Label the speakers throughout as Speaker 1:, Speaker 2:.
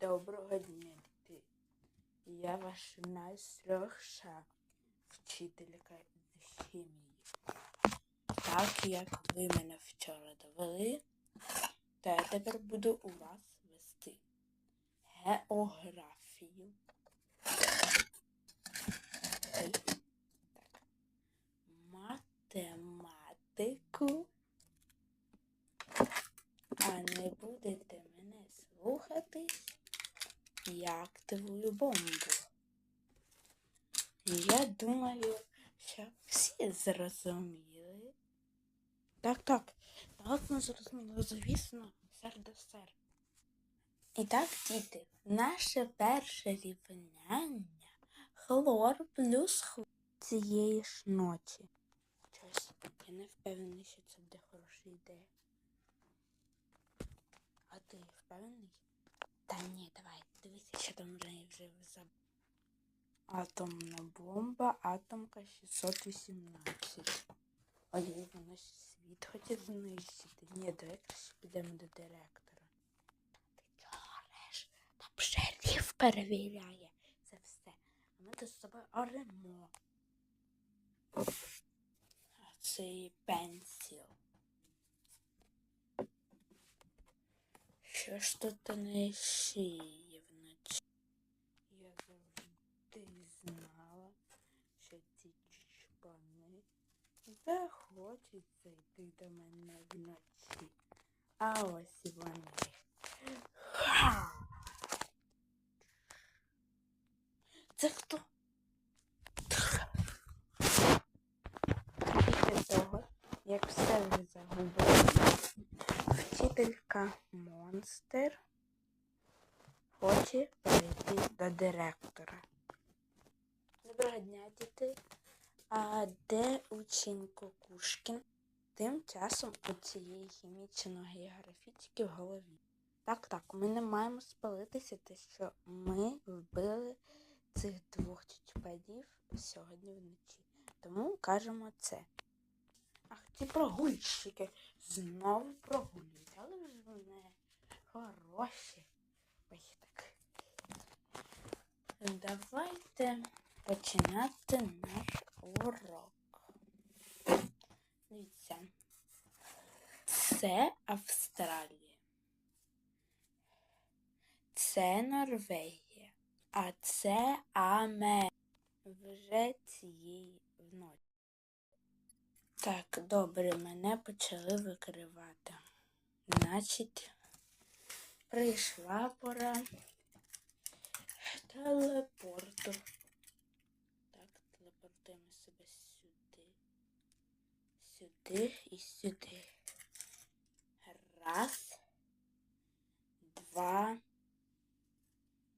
Speaker 1: Доброго дня, діти. Я ваша найстрогша вчителька з хімії. Так як ви мене вчора довели, то я тепер буду у вас вести географію. Так. Математику. А не будете мене слухатись, як твою бомбу. Я думаю, що всі зрозуміли. Так, так, так ми зрозуміли, звісно, сер до сер. І так, діти, наше перше рівняння хлор плюс хлор цієї ж ночі. Щось, я не впевнений, що це буде хороша ідея. А ти впевнений? Та ні, давай, там вже вже атомна бомба, атомка 618. Ой, вона світ хоче знищити. Ні, давай краще підемо до директора. Ти чого ореш? Там шериф перевіряє це все. А ми тут з тобою оремо. А це і пенсіл. Що ж тут шиє вночі? Я завжди знала, що ці чпани захочуть зайти до мене вночі. А ось і вони. Ха! Це хто? Після того, як все вже загубили, вчителька монстр хоче перейти до директора. Доброго дня, діти. А де учень Кукушкін? Тим часом у цієї хімічно-географічки в голові. Так, так, ми не маємо спалитися, те, що ми вбили цих двох чучпадів сьогодні вночі. Тому кажемо це. Ах, ці прогульщики знову прогулюють, але ж вони хороші. Ось так. Давайте починати наш урок. Дивіться. Це Австралія. Це Норвегія. А це Америка. Вже цієї вночі. Так, добре, мене почали викривати. Значить, прийшла пора телепорту. Раз, два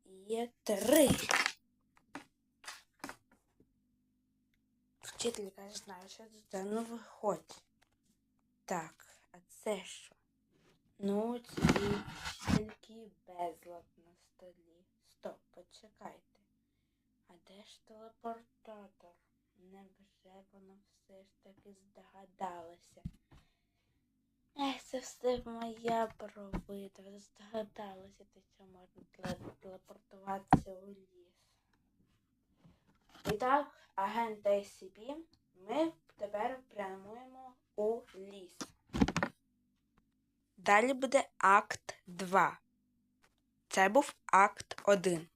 Speaker 1: і три. Вчителька ж знає, що це ну виходь. Так, а це що? Ну, ці тільки безлад на столі. Стоп, почекайте. А де ж телепортатор? Невже вона все ж таки здогадалася? Все моя провина. Ви здогадалася, те, що можна телепортуватися у ліс. І так, агент ACB, ми тепер прямуємо у ліс. Далі буде акт 2. Це був акт 1.